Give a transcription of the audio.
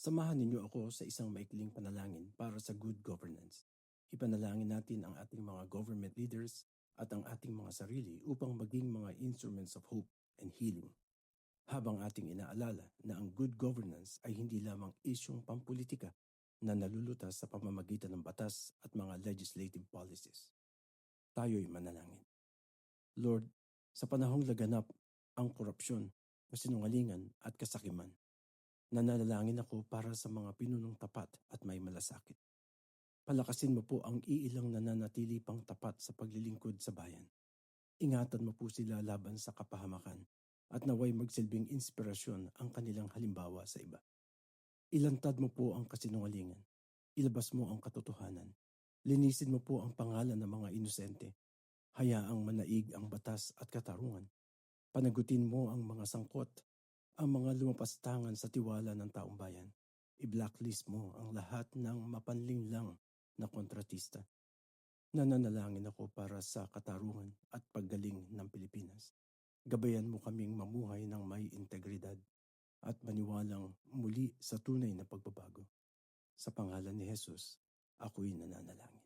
Samahan ninyo ako sa isang maikling panalangin para sa good governance. Ipanalangin natin ang ating mga government leaders at ang ating mga sarili upang maging mga instruments of hope and healing. Habang ating inaalala na ang good governance ay hindi lamang isyong pampolitika na nalulutas sa pamamagitan ng batas at mga legislative policies. Tayo'y manalangin. Lord, sa panahong laganap ang korupsyon, kasinungalingan at kasakiman, nanalangin ako para sa mga pinunong tapat at may malasakit. Palakasin mo po ang iilang nananatili pang tapat sa paglilingkod sa bayan. Ingatan mo po sila laban sa kapahamakan at naway magsilbing inspirasyon ang kanilang halimbawa sa iba. Ilantad mo po ang kasinungalingan. Ilabas mo ang katotohanan. Linisin mo po ang pangalan ng mga inosente. Hayaang manaig ang batas at katarungan. Panagutin mo ang mga sangkot, ang mga lumapastangan sa tiwala ng taong bayan. I-blacklist mo ang lahat ng mapanlinlang na kontratista. Nananalangin ako para sa katarungan at paggaling ng Pilipinas. Gabayan mo kaming mamuhay ng may integridad at maniwalang muli sa tunay na pagbabago. Sa pangalan ni Jesus, ako'y nananalangin.